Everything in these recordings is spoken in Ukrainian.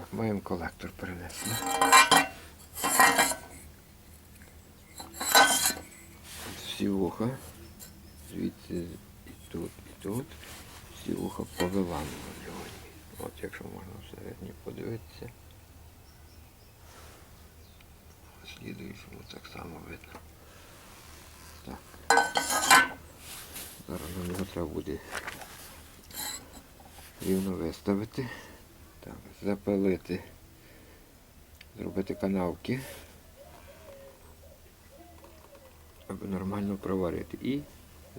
Так, колектор принесли. Всі вуха. Звідси і тут, і тут. Всі вуха повиламувані. От якщо можна всередині подивитися. Слідуючому так само видно. Так. Зараз нам його треба буде рівно виставити. Так, запалити, зробити канавки, аби нормально проварити і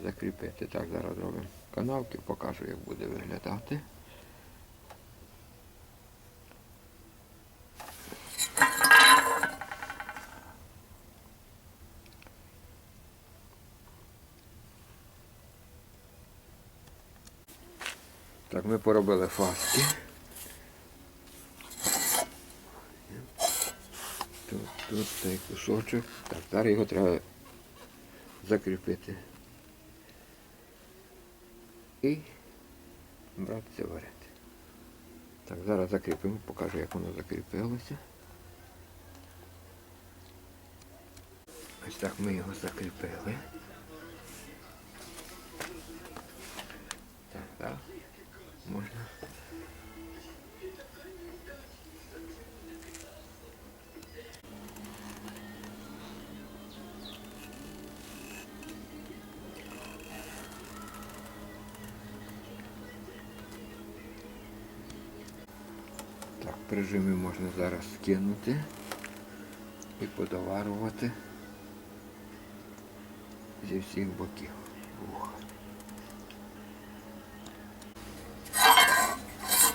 закріпити. Так, зараз зробимо канавки, покажу, як буде виглядати. Так, ми поробили фаски. Тут, тут цей кусочок. Так, зараз його треба закріпити. І братися варити. Так, зараз закріпимо, покажу, як воно закріпилося. Ось так ми його закріпили. Так, так. Можна. Прижими можна зараз скинути і подоварувати зі всіх боків. Ух.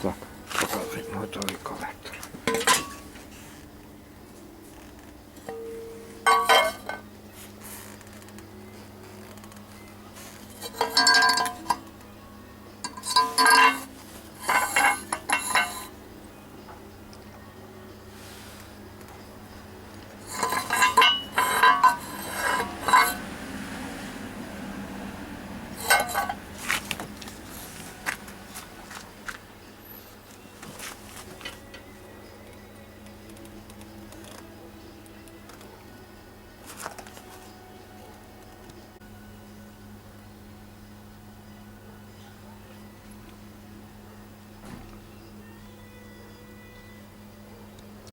Так, показуємо готовий колектор.